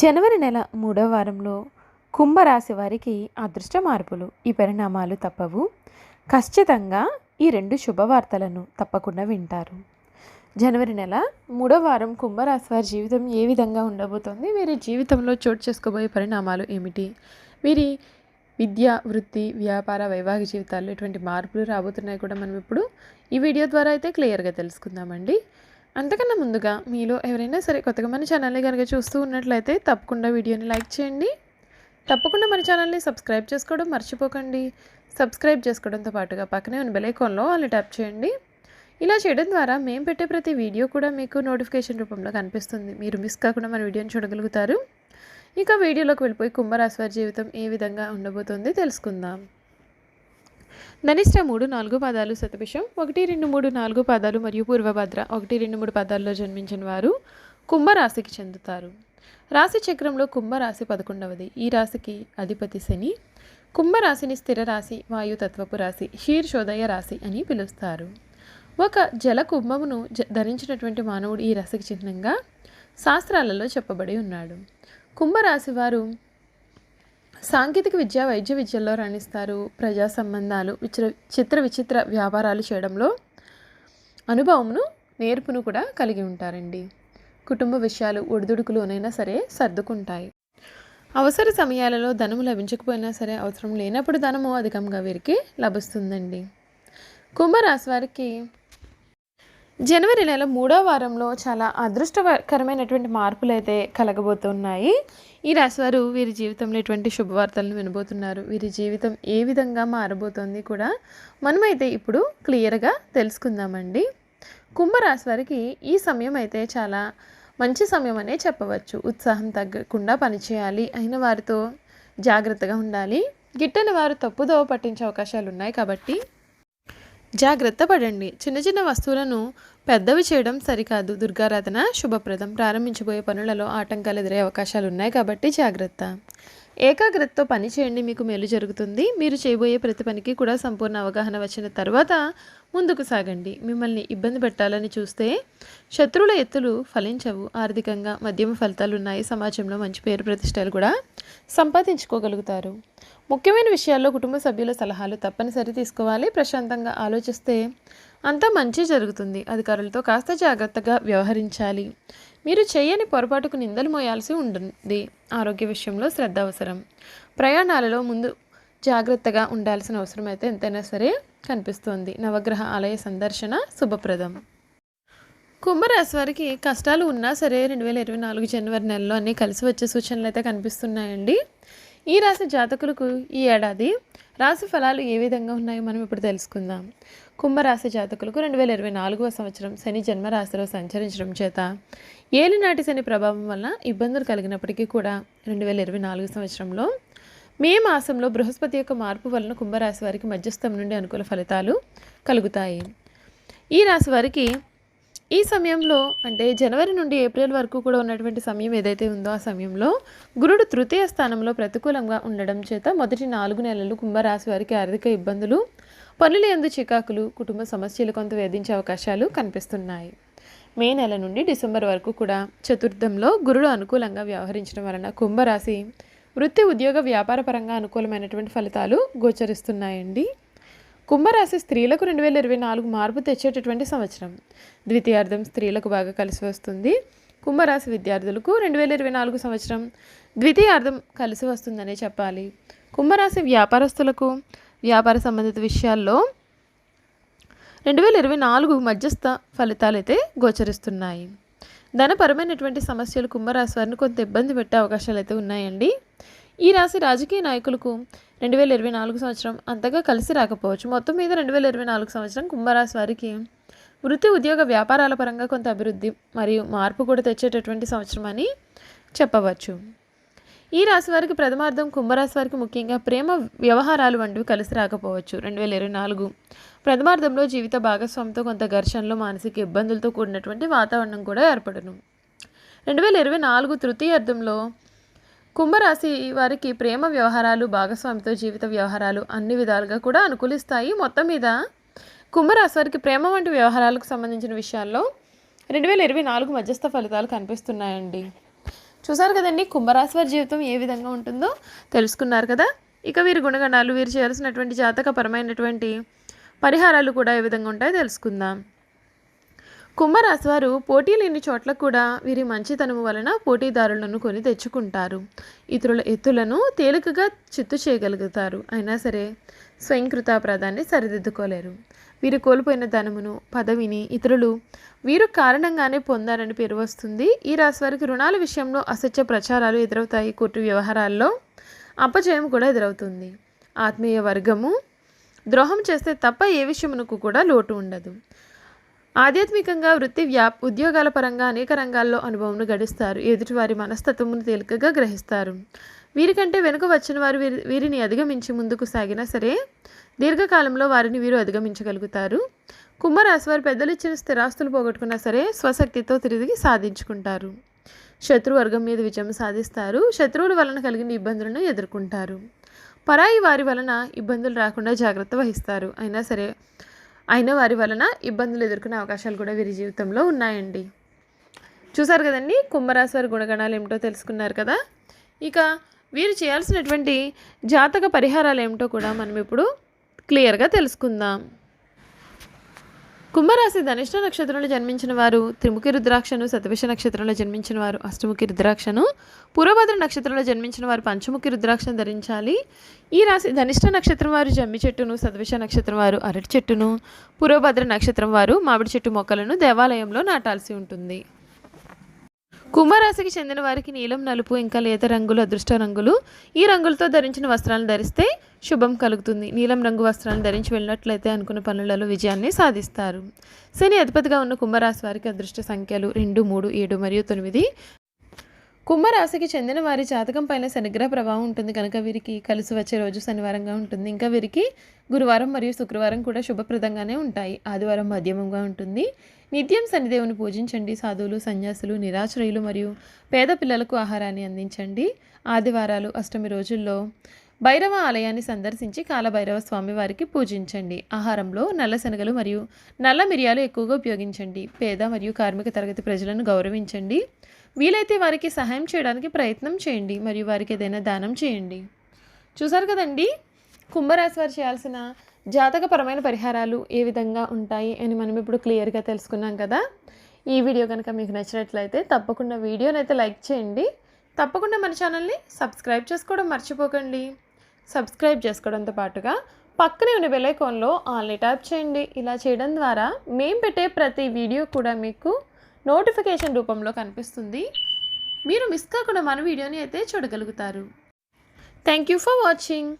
జనవరి నెల మూడవ వారంలో కుంభరాశి వారికి అదృష్ట మార్పులు. ఈ పరిణామాలు తప్పవు. ఖచ్చితంగా ఈ రెండు శుభవార్తలను తప్పకుండా వింటారు. జనవరి నెల మూడవ వారం కుంభరాశి వారి జీవితం ఏ విధంగా ఉండబోతోంది? వీరి జీవితంలో చోటు చేసుకోబోయే పరిణామాలు ఏమిటి? వీరి విద్య వృత్తి వ్యాపార వైవాహిక జీవితాల్లో ఎటువంటి మార్పులు రాబోతున్నాయి కూడా మనం ఇప్పుడు ఈ వీడియో ద్వారా అయితే క్లియర్గా తెలుసుకుందామండి. అంతకన్నా ముందుగా మీలో ఎవరైనా సరే కొత్తగా మన ఛానల్ని కనుక చూస్తూ ఉన్నట్లయితే తప్పకుండా వీడియోని లైక్ చేయండి. తప్పకుండా మన ఛానల్ని సబ్స్క్రైబ్ చేసుకోవడం మర్చిపోకండి. సబ్స్క్రైబ్ చేసుకోవడంతో పాటుగా పక్కనే ఉన్న బెలైకాన్లో వాళ్ళు ట్యాప్ చేయండి. ఇలా చేయడం ద్వారా మేము పెట్టే ప్రతి వీడియో కూడా మీకు నోటిఫికేషన్ రూపంలో కనిపిస్తుంది. మీరు మిస్ కాకుండా మన వీడియోని చూడగలుగుతారు. ఇక వీడియోలోకి వెళ్ళిపోయి కుంభరాశి వారి జీవితం ఏ విధంగా ఉండబోతుంది తెలుసుకుందాం. ధనిష్ట మూడు నాలుగు పాదాలు శతభిషం ఒకటి రెండు మూడు నాలుగు పాదాలు మరియు పూర్వభద్ర ఒకటి రెండు మూడు పాదాల్లో జన్మించిన వారు కుంభరాశికి చెందుతారు. రాశి చక్రంలో కుంభరాశి పదకొండవది. ఈ రాశికి అధిపతి శని కుంభరాశిని స్థిర రాశి వాయుతత్వపు రాశి శీర్షోదయ రాశి అని పిలుస్తారు. ఒక జల కుంభమును జ- ధరించినటువంటి మానవుడు ఈ రాశికి చిహ్నంగా శాస్త్రాలలో చెప్పబడి ఉన్నాడు. కుంభరాశి వారు సాంకేతిక విద్య వైద్య విద్యల్లో రాణిస్తారు ప్రజా సంబంధాలు విచిత్ర చిత్ర విచిత్ర వ్యాపారాలు చేయడంలో అనుభవమును నేర్పును కూడా కలిగి ఉంటారండి. కుటుంబ విషయాలు ఒడిదుడుకులోనైనా సరే సర్దుకుంటాయి. అవసర సమయాలలో ధనము లభించకపోయినా సరే అవసరం లేనప్పుడు ధనము అధికంగా వీరికి లభిస్తుందండి. కుంభరాశి వారికి జనవరి నెల మూడో వారంలో చాలా అదృష్టకరమైనటువంటి మార్పులు అయితే కలగబోతున్నాయి. ఈ రాశివారు వీరి జీవితంలో ఎటువంటి శుభవార్తలను వినబోతున్నారు? వీరి జీవితం ఏ విధంగా మారబోతోంది కూడా మనమైతే ఇప్పుడు క్లియర్గా తెలుసుకుందామండి. కుంభరాశి వారికి ఈ సమయం అయితే చాలా మంచి సమయం అనే చెప్పవచ్చు. ఉత్సాహం తగ్గకుండా పనిచేయాలి అయిన వారితో జాగ్రత్తగా ఉండాలి. గిట్టని వారు తప్పుదోవ పట్టించే అవకాశాలు ఉన్నాయి కాబట్టి జాగ్రత్త పడండి. చిన్న చిన్న వస్తువులను పెద్దవి చేయడం సరికాదు. దుర్గారాధన శుభప్రదం. ప్రారంభించబోయే పనులలో ఆటంకాలు ఎదురే అవకాశాలు ఉన్నాయి కాబట్టి జాగ్రత్త. ఏకాగ్రతతో పని చేయండి. మీకు మేలు జరుగుతుంది. మీరు చేయబోయే ప్రతి పనికి కూడా సంపూర్ణ అవగాహన వచ్చిన తర్వాత ముందుకు సాగండి. మిమ్మల్ని ఇబ్బంది పెట్టాలని చూస్తే శత్రువుల ఎత్తులు ఫలించవు. ఆర్థికంగా మధ్యమ ఫలితాలు ఉన్నాయి సమాజంలో మంచి పేరు ప్రతిష్టలు కూడా సంపాదించుకోగలుగుతారు. ముఖ్యమైన విషయాల్లో కుటుంబ సభ్యుల సలహాలు తప్పనిసరి తీసుకోవాలి. ప్రశాంతంగా ఆలోచిస్తే అంతా మంచి జరుగుతుంది. అధికారులతో కాస్త జాగ్రత్తగా వ్యవహరించాలి. మీరు చేయని పొరపాటుకు నిందలు మోయాల్సి ఉంటుంది. ఆరోగ్య విషయంలో శ్రద్ధ అవసరం. ప్రయాణాలలో ముందు జాగ్రత్తగా ఉండాల్సిన అవసరం అయితే ఎంతైనా సరే కనిపిస్తోంది. నవగ్రహ ఆలయ సందర్శన శుభప్రదం. కుంభరాశి వారికి కష్టాలు ఉన్నా సరే రెండు వేల ఇరవై నాలుగు జనవరి నెలలో అన్నీ కలిసి వచ్చే సూచనలు అయితే కనిపిస్తున్నాయండి. ఈ రాశి జాతకులకు ఈ ఏడాది రాశి ఫలాలు ఏ విధంగా ఉన్నాయో మనం ఇప్పుడు తెలుసుకుందాం. కుంభరాశి జాతకులకు రెండు వేల ఇరవై నాలుగవ సంవత్సరం శని జన్మరాశిలో సంచరించడం చేత ఏలినాటి శని ప్రభావం వల్ల ఇబ్బందులు కలిగినప్పటికీ కూడా రెండు వేల ఇరవై నాలుగు సంవత్సరంలో మే మాసంలో బృహస్పతి యొక్క మార్పు వలన కుంభరాశి వారికి మధ్యస్థం నుండి అనుకూల ఫలితాలు కలుగుతాయి. ఈ రాశి వారికి ఈ సమయంలో అంటే జనవరి నుండి ఏప్రిల్ వరకు కూడా ఉన్నటువంటి సమయం ఏదైతే ఉందో ఆ సమయంలో గురుడు తృతీయ స్థానంలో ప్రతికూలంగా ఉండడం చేత మొదటి నాలుగు నెలలు కుంభరాశి వారికి ఆర్థిక ఇబ్బందులు పనులు ఎందు చికాకులు కుటుంబ సమస్యలు కొంత వేధించే అవకాశాలు కనిపిస్తున్నాయి. మే నెల నుండి డిసెంబర్ వరకు కూడా చతుర్థంలో గురుడు అనుకూలంగా వ్యవహరించడం వలన కుంభరాశి వృత్తి ఉద్యోగ వ్యాపార పరంగా అనుకూలమైనటువంటి ఫలితాలు గోచరిస్తున్నాయండి. కుంభరాశి స్త్రీలకు రెండు వేల ఇరవై నాలుగు మార్పు తెచ్చేటటువంటి సంవత్సరం. ద్వితీయార్థం స్త్రీలకు బాగా కలిసి వస్తుంది. కుంభరాశి విద్యార్థులకు రెండు వేల ఇరవై నాలుగు సంవత్సరం ద్వితీయార్థం కలిసి వస్తుందనే చెప్పాలి. కుంభరాశి వ్యాపారస్తులకు వ్యాపార సంబంధిత విషయాల్లో రెండు వేల ఇరవై నాలుగు మధ్యస్థ ఫలితాలు అయితే గోచరిస్తున్నాయి. ధనపరమైనటువంటి సమస్యలు కుంభరాశి వారిని కొంత ఇబ్బంది పెట్టే అవకాశాలు అయితే ఉన్నాయండి. ఈ రాశి రాజకీయ నాయకులకు రెండు వేల ఇరవై నాలుగు సంవత్సరం అంతగా కలిసి రాకపోవచ్చు. మొత్తం మీద రెండు వేల ఇరవై నాలుగు సంవత్సరం కుంభరాశి వారికి వృత్తి ఉద్యోగ వ్యాపారాల పరంగా కొంత అభివృద్ధి మరియు మార్పు కూడా తెచ్చేటటువంటి సంవత్సరం అని చెప్పవచ్చు. ఈ రాశి వారికి ప్రథమార్థం కుంభరాశి వారికి ముఖ్యంగా ప్రేమ వ్యవహారాలు వంటివి కలిసి రాకపోవచ్చు. రెండు వేల ఇరవై నాలుగు ప్రథమార్థంలో జీవిత భాగస్వామితో కొంత ఘర్షణలు మానసిక ఇబ్బందులతో కూడినటువంటి వాతావరణం కూడా ఏర్పడును. రెండు వేల ఇరవై నాలుగు తృతీయార్థంలో కుంభరాశి వారికి ప్రేమ వ్యవహారాలు భాగస్వామితో జీవిత వ్యవహారాలు అన్ని విధాలుగా కూడా అనుకూలిస్తాయి. మొత్తం మీద కుంభరాశి వారికి ప్రేమ వంటి వ్యవహారాలకు సంబంధించిన విషయాల్లో రెండు వేల ఇరవై నాలుగు మధ్యస్థ ఫలితాలు కనిపిస్తున్నాయండి. చూసారు కదండి కుంభరాశి వారి జీవితం ఏ విధంగా ఉంటుందో తెలుసుకున్నారు కదా? ఇక వీరి గుణగణాలు వీరు చేయాల్సినటువంటి జాతకపరమైనటువంటి పరిహారాలు కూడా ఏ విధంగా ఉంటాయో తెలుసుకుందాం. కుంభరాశి వారు పోటీ లేని చోట్ల కూడా వీరి మంచితనము వలన పోటీదారులను కొని తెచ్చుకుంటారు. ఇతరుల ఎత్తులను తేలికగా చిత్తు చేయగలుగుతారు. అయినా సరే స్వయంకృతాపరాధాన్ని సరిదిద్దుకోలేరు. వీరు కోల్పోయిన ధనమును పదవిని ఇతరులు వీరు కారణంగానే పొందారని పేరు వస్తుంది. ఈ రాశి వారికి రుణాల విషయంలో అసత్య ప్రచారాలు ఎదురవుతాయి. కోర్టు వ్యవహారాల్లో అపజయం కూడా ఎదురవుతుంది. ఆత్మీయ వర్గము ద్రోహం చేస్తే తప్ప ఏ విషయమునకు కూడా లోటు ఉండదు. ఆధ్యాత్మికంగా వృత్తి వ్యాప్ ఉద్యోగాల పరంగా అనేక రంగాల్లో అనుభవంను గడిస్తారు. ఎదుటివారి మనస్తత్వమును తేలికగా గ్రహిస్తారు. వీరికంటే వెనుక వచ్చిన వారు వీరి వీరిని అధిగమించి ముందుకు సాగినా సరే దీర్ఘకాలంలో వారిని వీరు అధిగమించగలుగుతారు. కుంభరాశి వారు పెద్దలు ఇచ్చిన స్థిరాస్తులు పోగొట్టుకున్నా సరే స్వశక్తితో తిరిగి సాధించుకుంటారు. శత్రువర్గం మీద విజయం సాధిస్తారు. శత్రువుల వలన కలిగిన ఇబ్బందులను ఎదుర్కొంటారు. పరాయి వారి వలన ఇబ్బందులు రాకుండా జాగ్రత్త వహిస్తారు. అయినా సరే అయిన వారి వలన ఇబ్బందులు ఎదుర్కొనే అవకాశాలు కూడా వీరి జీవితంలో ఉన్నాయండి. చూసారు కదండి? కుంభరాశి వారి గుణగణాలు ఏమిటో తెలుసుకున్నారు కదా? ఇక వీరు చేయాల్సినటువంటి జాతక పరిహారాలు ఏమిటో కూడా మనం ఇప్పుడు క్లియర్గా తెలుసుకుందాం. కుంభరాశి ధనిష్ట నక్షత్రంలో జన్మించిన వారు త్రిముఖి రుద్రాక్షను శతవిష నక్షత్రంలో జన్మించిన వారు అష్టముఖి రుద్రాక్షను పూర్వభద్ర నక్షత్రంలో జన్మించిన వారు పంచముఖి రుద్రాక్షను ధరించాలి. ఈ రాశి ధనిష్ట నక్షత్రం వారు జమ్మి చెట్టును శతవిష నక్షత్రం వారు అరటి చెట్టును పూర్వభద్ర నక్షత్రం వారు మామిడి చెట్టు మొక్కలను దేవాలయంలో నాటాల్సి ఉంటుంది. కుంభరాశికి చెందిన వారికి నీలం నలుపు ఇంకా లేత రంగులు అదృష్ట రంగులు. ఈ రంగులతో ధరించిన వస్త్రాలను ధరిస్తే శుభం కలుగుతుంది. నీలం రంగు వస్త్రాలను ధరించి వెళ్ళినట్లయితే అనుకున్న పనులలో విజయాన్ని సాధిస్తారు. శని అధిపతిగా ఉన్న కుంభరాశి వారికి అదృష్ట సంఖ్యలు రెండు మూడు ఏడు మరియు తొమ్మిది. కుంభరాశికి చెందిన వారి జాతకం పైన శనిగ్రహ ప్రభావం ఉంటుంది. కనుక వీరికి కలిసి వచ్చే రోజు శనివారంగా ఉంటుంది. ఇంకా వీరికి గురువారం మరియు శుక్రవారం కూడా శుభప్రదంగానే ఉంటాయి. ఆదివారం మధ్యమంగా ఉంటుంది. నిత్యం శనిదేవుని పూజించండి. సాధువులు సన్యాసులు నిరాశ్రయులు మరియు పేద పిల్లలకు ఆహారాన్ని అందించండి. ఆదివారాలు అష్టమి రోజుల్లో భైరవ ఆలయాన్ని సందర్శించి కాలభైరవ స్వామి వారికి పూజించండి. ఆహారంలో నల్ల శనగలు మరియు నల్ల మిరియాలు ఎక్కువగా ఉపయోగించండి. పేద మరియు కార్మిక తరగతి ప్రజలను గౌరవించండి. వీలైతే వారికి సహాయం చేయడానికి ప్రయత్నం చేయండి. మరియు వారికి ఏదైనా దానం చేయండి. చూసారు కదండి? కుంభరాశి వారు చేయాల్సిన జాతకపరమైన పరిహారాలు ఏ విధంగా ఉంటాయి అని మనం ఇప్పుడు క్లియర్గా తెలుసుకున్నాం కదా. ఈ వీడియో కనుక మీకు నచ్చినట్లయితే తప్పకుండా వీడియోని అయితే లైక్ చేయండి. తప్పకుండా మన ఛానల్ని సబ్స్క్రైబ్ చేసుకోవడం మర్చిపోకండి. సబ్స్క్రైబ్ చేసుకోవడంతో పాటుగా పక్కనే ఉన్న బెల్ ఆన్లైన్ ట్యాప్ చేయండి. ఇలా చేయడం ద్వారా మేము పెట్టే ప్రతి వీడియో కూడా మీకు నోటిఫికేషన్ రూపంలో కనిపిస్తుంది. మీరు మిస్ కాకుండా మన వీడియోని అయితే చూడగలుగుతారు. Thank you for watching.